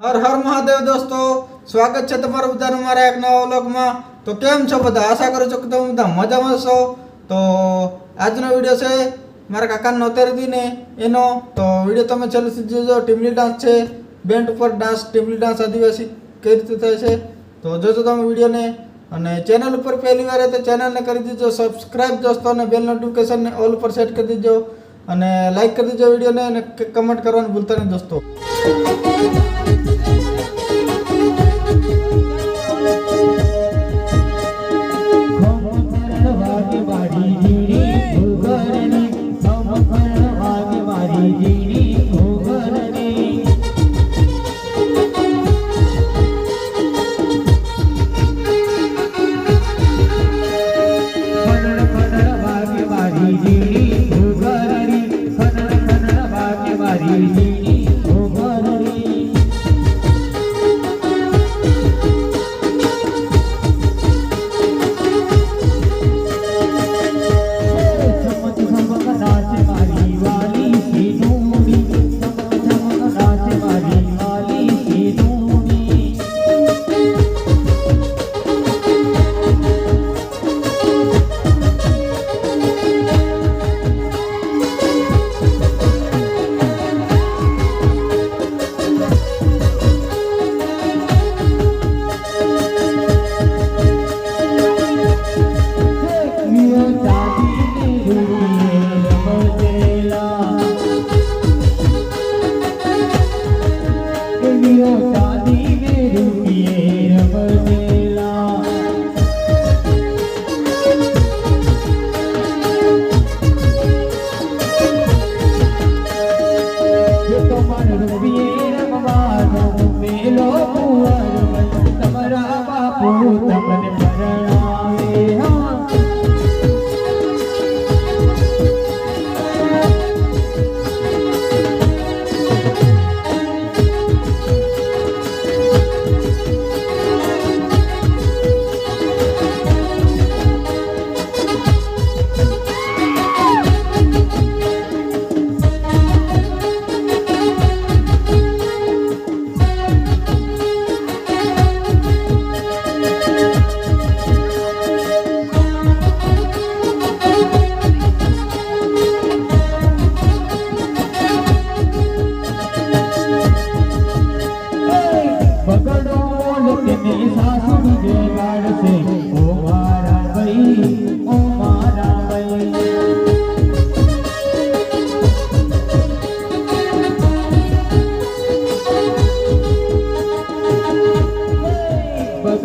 હર હર મહાદેવ દોસ્તો, સ્વાગત છે તમારું બધાનું મારા એક નવા વ્લોગમાં. તો કેમ છો બધા? આશા કરું છું કે તમે બધા મજામાં છો તો આજનો વીડિયો છે મારા કાકાને નોતેર હતી ને એનો. તો વીડિયો તમે છેલ્લે સુધી જોજો. ટીમલી ડાન્સ છે. બેન્ડ ઉપર ડાન્સ ટીમલી ડાન્સ આદિવાસી કઈ રીતે થાય છે. તો જોજો તમે વિડીયોને. અને ચેનલ ઉપર પહેલી વાર તો ચેનલને કરી દીજો. સબસ્ક્રાઇબ દોસ્તો અને બેલ નોટિફિકેશનને ઓલ ઉપર સેટ કરી દીજો. અને લાઈક કરી દીજો વિડીયોને અને કમેન્ટ કરવાનું ભૂલતા નહીં દોસ્તો.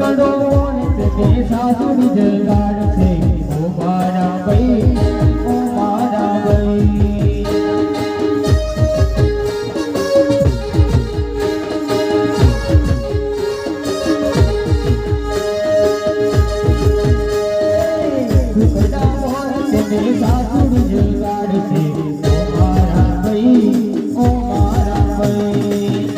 બગડો તેને સાસુ જગાડશે ઓ મારા ભાઈ ઓ મારા ભાઈ. સુખડા મોહન તેને સાસુ જગાડશે ઓ મારા ભાઈ ઓ મારા ભાઈ.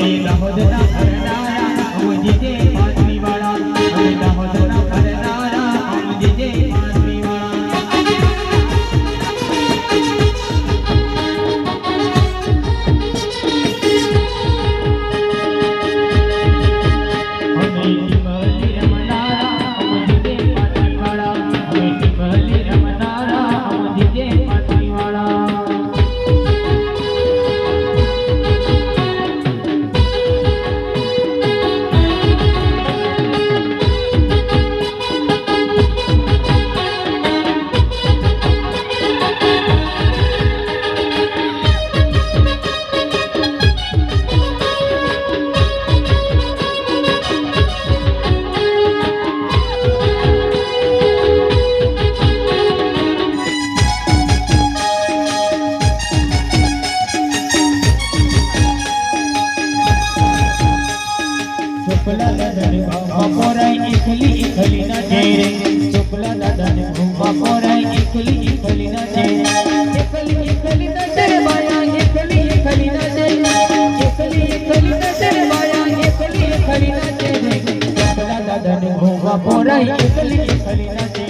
દાહોદના બપોરાઈ એકલી એકલી નજે એકલી એકલી નજર માયા એકલી એકલી નજે એકલી એકલી નજર માયા એકલી એકલી નજે દાદા દાદા ને બપોરાઈ એકલી એકલી નજે